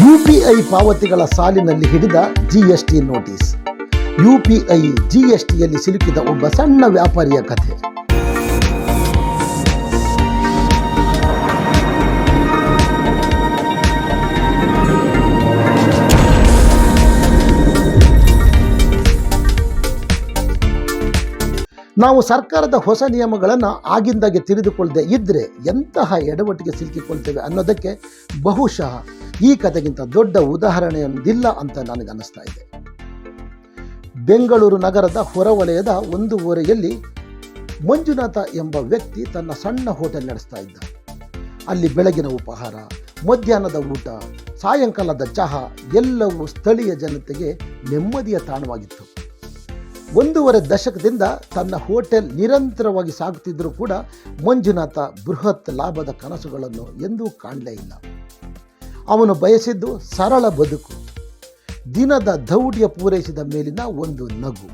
UPI ಪಾವತಿಗಳ ಸಾಲಿನಲ್ಲಿ ಹಿಡಿದ ಜಿಎಸ್ಟಿ ನೋಟಿಸ್. ಯುಪಿಐ ಜಿಎಸ್ಟಿಯಲ್ಲಿ ಸಿಲುಕಿದ ಒಬ್ಬ ಸಣ್ಣ ವ್ಯಾಪಾರಿಯ ಕಥೆ. ನಾವು ಸರ್ಕಾರದ ಹೊಸ ನಿಯಮಗಳನ್ನು ಆಗಿಂದಾಗೆ ತಿಳಿದುಕೊಳ್ಳದೆ ಇದ್ದರೆ ಎಂತಹ ಎಡವಟ್ಟಿಗೆ ಸಿಲುಕಿಕೊಳ್ತೇವೆ ಅನ್ನೋದಕ್ಕೆ ಬಹುಶಃ ಈ ಕಥೆಗಿಂತ ದೊಡ್ಡ ಉದಾಹರಣೆಯೊಂದಿಲ್ಲ ಅಂತ ನನಗೆ ಅನ್ನಿಸ್ತಾ ಇದೆ. ಬೆಂಗಳೂರು ನಗರದ ಹೊರವಲಯದ ಒಂದು ಊರೆಯಲ್ಲಿ ಮಂಜುನಾಥ ಎಂಬ ವ್ಯಕ್ತಿ ತನ್ನ ಸಣ್ಣ ಹೋಟೆಲ್ ನಡೆಸ್ತಾ ಇದ್ದ. ಅಲ್ಲಿ ಬೆಳಗಿನ ಉಪಹಾರ, ಮಧ್ಯಾಹ್ನದ ಊಟ, ಸಾಯಂಕಾಲದ ಚಹಾ ಎಲ್ಲವೂ ಸ್ಥಳೀಯ ಜನತೆಗೆ ನೆಮ್ಮದಿಯ ತಾಣವಾಗಿತ್ತು. ಒಂದೂವರೆ ದಶಕದಿಂದ ತನ್ನ ಹೋಟೆಲ್ ನಿರಂತರವಾಗಿ ಸಾಗುತ್ತಿದ್ದರೂ ಕೂಡ ಮಂಜುನಾಥ ಬೃಹತ್ ಲಾಭದ ಕನಸುಗಳನ್ನು ಎಂದೂ ಕಾಣಲೇ ಇಲ್ಲ. ಅವನು ಬಯಸಿದ್ದು ಸರಳ ಬದುಕು. ದಿನದ ದೌಢ್ಯ ಪೂರೈಸಿದ ಮೇಲಿನ ಒಂದು ನಗು.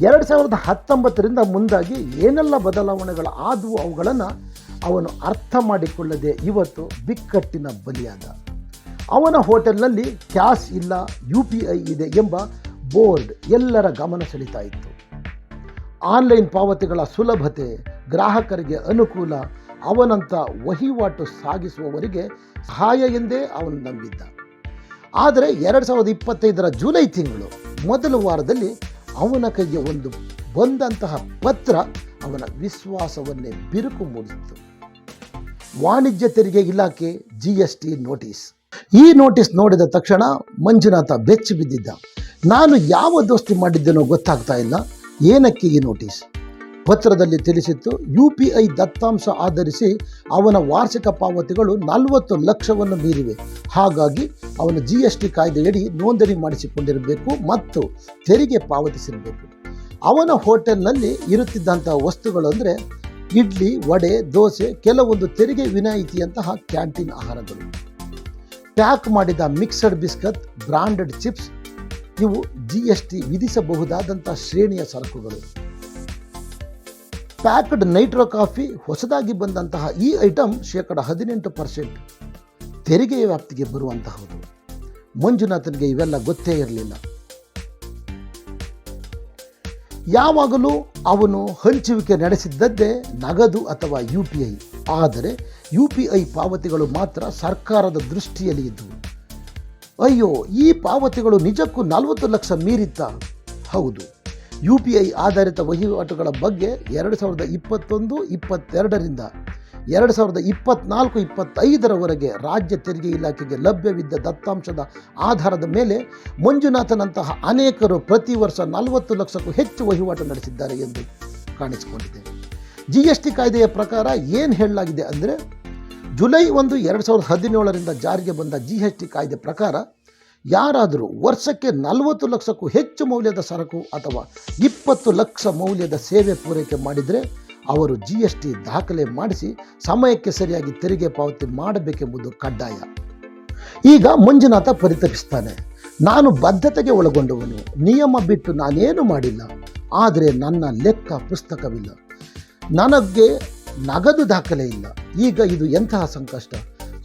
ಎರಡು ಸಾವಿರದ ಹತ್ತೊಂಬತ್ತರಿಂದ ಮುಂದಾಗಿ ಏನೆಲ್ಲ ಬದಲಾವಣೆಗಳು ಆದವು ಅವುಗಳನ್ನು ಅವನು ಅರ್ಥ ಮಾಡಿಕೊಳ್ಳದೆ ಇವತ್ತು ಬಿಕ್ಕಟ್ಟಿನ ಬಲಿಯಾದ. ಅವನ ಹೋಟೆಲ್ನಲ್ಲಿ ಕ್ಯಾಶ್ ಇಲ್ಲ, ಯು ಪಿ ಐ ಇದೆ ಎಂಬ ಬೋರ್ಡ್ ಎಲ್ಲರ ಗಮನ ಸೆಳೀತಾ ಇತ್ತು. ಆನ್ಲೈನ್ ಪಾವತಿಗಳ ಸುಲಭತೆ ಗ್ರಾಹಕರಿಗೆ ಅನುಕೂಲ ಅವನಂತ ವಹಿವಾಟು ಸಾಗಿಸುವವರಿಗೆ ಸಹಾಯ ಎಂದೇ ಅವನು ನಂಬಿದ್ದ ಆದರೆ ಎರಡು ಸಾವಿರದ ಇಪ್ಪತ್ತೈದರ ಜುಲೈ ತಿಂಗಳು ಮೊದಲ ವಾರದಲ್ಲಿ ಅವನ ಕೈಗೆ ಒಂದು ಬಂದಂತಹ ಪತ್ರ ಅವನ ವಿಶ್ವಾಸವನ್ನೇ ಬಿರುಕು ಮೂಡಿಸಿತು. ವಾಣಿಜ್ಯ ತೆರಿಗೆ ಇಲಾಖೆ ಜಿ ಎಸ್ ಟಿ ನೋಟಿಸ್. ಈ ನೋಟಿಸ್ ನೋಡಿದ ತಕ್ಷಣ ಮಂಜುನಾಥ ಬೆಚ್ಚಿ ಬಿದ್ದಿದ್ದ. ನಾನು ಯಾವ ದೋಸ್ತಿ ಮಾಡಿದ್ದೇನೋ ಗೊತ್ತಾಗ್ತಾ ಇಲ್ಲ. ಏನಕ್ಕೆ ಈ ನೋಟಿಸ್? ಪತ್ರದಲ್ಲಿ ತಿಳಿಸಿತ್ತು, ಯು ಪಿ ಐ ದತ್ತಾಂಶ ಆಧರಿಸಿ ಅವನ ವಾರ್ಷಿಕ ಪಾವತಿಗಳು ನಲವತ್ತು ಲಕ್ಷವನ್ನು ಮೀರಿವೆ. ಹಾಗಾಗಿ ಅವನ ಜಿ ಎಸ್ ಟಿ ಕಾಯ್ದೆಯಡಿ ನೋಂದಣಿ ಮಾಡಿಸಿಕೊಂಡಿರಬೇಕು ಮತ್ತು ತೆರಿಗೆ ಪಾವತಿಸಿರಬೇಕು. ಅವನ ಹೋಟೆಲ್ನಲ್ಲಿ ಇರುತ್ತಿದ್ದಂತಹ ವಸ್ತುಗಳು ಅಂದರೆ ಇಡ್ಲಿ, ವಡೆ, ದೋಸೆ, ಕೆಲವೊಂದು ತೆರಿಗೆ ವಿನಾಯಿತಿಯಂತಹ ಕ್ಯಾಂಟೀನ್ ಆಹಾರಗಳು. ಪ್ಯಾಕ್ ಮಾಡಿದ ಮಿಕ್ಸಡ್ ಬಿಸ್ಕತ್, ಬ್ರಾಂಡೆಡ್ ಚಿಪ್ಸ್, ಇವು ಜಿ ಎಸ್ ಟಿ ವಿಧಿಸಬಹುದಾದಂಥ ಶ್ರೇಣಿಯ ಸರಕುಗಳು. ಪ್ಯಾಕ್ಡ್ ನೈಟ್ರೋ ಕಾಫಿ ಹೊಸದಾಗಿ ಬಂದಂತಹ ಈ ಐಟಮ್ ಶೇಕಡ ಹದಿನೆಂಟು ಪರ್ಸೆಂಟ್ ತೆರಿಗೆಯ ವ್ಯಾಪ್ತಿಗೆ ಬರುವಂತಹದ್ದು. ಮಂಜುನಾಥನಿಗೆ ಇವೆಲ್ಲ ಗೊತ್ತೇ ಇರಲಿಲ್ಲ. ಯಾವಾಗಲೂ ಅವನು ಹಂಚುವಿಕೆ ನಡೆಸಿದ್ದದ್ದೇ ನಗದು ಅಥವಾ ಯು ಪಿ ಐ. ಆದರೆ ಯು ಪಿ ಐ ಪಾವತಿಗಳು ಮಾತ್ರ ಸರ್ಕಾರದ ದೃಷ್ಟಿಯಲ್ಲಿ ಇದ್ದವು. ಅಯ್ಯೋ, ಈ ಪಾವತಿಗಳು ನಿಜಕ್ಕೂ ನಲವತ್ತು ಲಕ್ಷ ಮೀರಿತ್ತ ಹೌದು. ಯು ಪಿ ಐ ಆಧಾರಿತ ವಹಿವಾಟುಗಳ ಬಗ್ಗೆ ಎರಡು ಸಾವಿರದ ಇಪ್ಪತ್ತೊಂದು, ಇಪ್ಪತ್ತೆರಡರಿಂದ ಎರಡು ಸಾವಿರದ ಇಪ್ಪತ್ನಾಲ್ಕು, ಇಪ್ಪತ್ತೈದರವರೆಗೆ ರಾಜ್ಯ ತೆರಿಗೆ ಇಲಾಖೆಗೆ ಲಭ್ಯವಿದ್ದ ದತ್ತಾಂಶದ ಆಧಾರದ ಮೇಲೆ ಮಂಜುನಾಥನಂತಹ ಅನೇಕರು ಪ್ರತಿ ವರ್ಷ ನಲವತ್ತು ಲಕ್ಷಕ್ಕೂ ಹೆಚ್ಚು ವಹಿವಾಟು ನಡೆಸಿದ್ದಾರೆ ಎಂದು ಕಾಣಿಸಿಕೊಂಡಿದೆ. ಜಿ ಎಸ್ ಟಿ ಕಾಯ್ದೆಯ ಪ್ರಕಾರ ಏನು ಹೇಳಲಾಗಿದೆ ಅಂದರೆ ಜುಲೈ ಒಂದು, ಎರಡು ಸಾವಿರದ ಹದಿನೇಳರಿಂದ ಜಾರಿಗೆ ಬಂದ ಜಿ ಎಸ್ ಟಿ ಕಾಯ್ದೆ ಪ್ರಕಾರ ಯಾರಾದರೂ ವರ್ಷಕ್ಕೆ ನಲವತ್ತು ಲಕ್ಷಕ್ಕೂ ಹೆಚ್ಚು ಮೌಲ್ಯದ ಸರಕು ಅಥವಾ ಇಪ್ಪತ್ತು ಲಕ್ಷ ಮೌಲ್ಯದ ಸೇವೆ ಪೂರೈಕೆ ಮಾಡಿದರೆ ಅವರು ಜಿ ಎಸ್ ಟಿ ದಾಖಲೆ ಮಾಡಿಸಿ ಸಮಯಕ್ಕೆ ಸರಿಯಾಗಿ ತೆರಿಗೆ ಪಾವತಿ ಮಾಡಬೇಕೆಂಬುದು ಕಡ್ಡಾಯ. ಈಗ ಮಂಜುನಾಥ ಪರಿತಪಿಸ್ತಾನೆ. ನಾನು ಬದ್ಧತೆಗೆ ಒಳಗೊಂಡವನು. ನಿಯಮ ಬಿಟ್ಟು ನಾನೇನು ಮಾಡಿಲ್ಲ. ಆದರೆ ನನ್ನ ಲೆಕ್ಕ ಪುಸ್ತಕವಿಲ್ಲ. ನನಗೆ ನಗದು ದಾಖಲೆ ಇಲ್ಲ. ಈಗ ಇದು ಎಂತಹ ಸಂಕಷ್ಟ?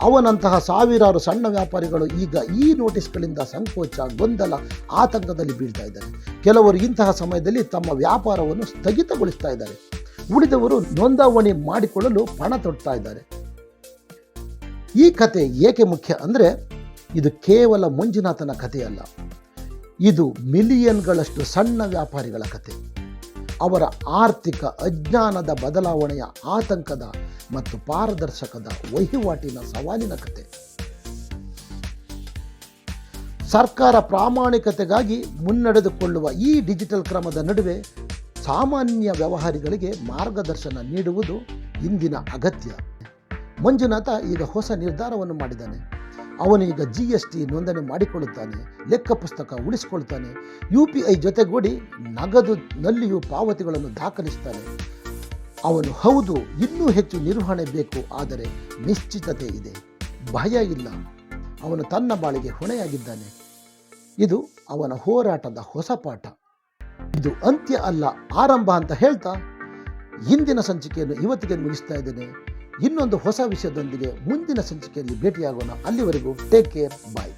ಅವನಂತಹ ಸಾವಿರಾರು ಸಣ್ಣ ವ್ಯಾಪಾರಿಗಳು ಈಗ ಈ ನೋಟಿಸ್ಗಳಿಂದ ಸಂಕೋಚ, ಗೊಂದಲ ಆತಂಕದಲ್ಲಿ ಬೀಳ್ತಾ ಇದ್ದಾರೆ. ಕೆಲವರು ಇಂತಹ ಸಮಯದಲ್ಲಿ ತಮ್ಮ ವ್ಯಾಪಾರವನ್ನು ಸ್ಥಗಿತಗೊಳಿಸ್ತಾ ಇದ್ದಾರೆ. ಉಳಿದವರು ನೋಂದಾವಣಿ ಮಾಡಿಕೊಳ್ಳಲು ಪಣ ತೊಡ್ತಾ ಇದ್ದಾರೆ. ಈ ಕತೆ ಏಕೆ ಮುಖ್ಯ ಅಂದರೆ, ಇದು ಕೇವಲ ಮಂಜುನಾಥನ ಕಥೆಯಲ್ಲ. ಇದು ಮಿಲಿಯನ್ಗಳಷ್ಟು ಸಣ್ಣ ವ್ಯಾಪಾರಿಗಳ ಕತೆ. ಅವರ ಆರ್ಥಿಕ ಅಜ್ಞಾನದ ಬದಲಾವಣೆಯ ಆತಂಕದ ಮತ್ತು ಪಾರದರ್ಶಕದ ವಹಿವಾಟಿನ ಸವಾಲಿನ ಕತೆ. ಸರ್ಕಾರ ಪ್ರಾಮಾಣಿಕತೆಗಾಗಿ ಮುನ್ನಡೆದುಕೊಳ್ಳುವ ಈ ಡಿಜಿಟಲ್ ಕ್ರಮದ ನಡುವೆ ಸಾಮಾನ್ಯ ವ್ಯವಹಾರಿಗಳಿಗೆ ಮಾರ್ಗದರ್ಶನ ನೀಡುವುದು ಇಂದಿನ ಅಗತ್ಯ. ಮಂಜುನಾಥ ಈಗ ಹೊಸ ನಿರ್ಧಾರವನ್ನು ಮಾಡಿದ್ದಾನೆ. ಅವನು ಈಗ ಜಿ ಎಸ್ ಟಿ ನೋಂದಣಿ ಮಾಡಿಕೊಳ್ಳುತ್ತಾನೆ, ಲೆಕ್ಕ ಪುಸ್ತಕ ಉಳಿಸಿಕೊಳ್ತಾನೆ ಯು ಪಿ ಐ ಜೊತೆಗೂಡಿ ನಗದು ನಲ್ಲಿಯೂ ಪಾವತಿಗಳನ್ನು ದಾಖಲಿಸ್ತಾನೆ ಅವನು ಹೌದು, ಇನ್ನೂ ಹೆಚ್ಚು ನಿರ್ವಹಣೆ ಬೇಕು, ಆದರೆ ನಿಶ್ಚಿತತೆ ಇದೆ. ಭಯ ಇಲ್ಲ. ಅವನು ತನ್ನ ಬಾಳಿಗೆ ಹೊಣೆಯಾಗಿದ್ದಾನೆ. ಇದು ಅವನ ಹೋರಾಟದ ಹೊಸ ಪಾಠ. ಇದು ಅಂತ್ಯ ಅಲ್ಲ, ಆರಂಭ ಅಂತ ಹೇಳ್ತಾ ಇಂದಿನ ಸಂಚಿಕೆಯನ್ನು ಇವತ್ತಿಗೆ ಮುಗಿಸ್ತಾ ಇದ್ದೇನೆ. ಇನ್ನೊಂದು ಹೊಸ ವಿಷಯದೊಂದಿಗೆ ಮುಂದಿನ ಸಂಚಿಕೆಯಲ್ಲಿ ಭೇಟಿಯಾಗೋಣ. ಅಲ್ಲಿವರೆಗೂ ಟೇಕ್ ಕೇರ್ ಬಾಯ್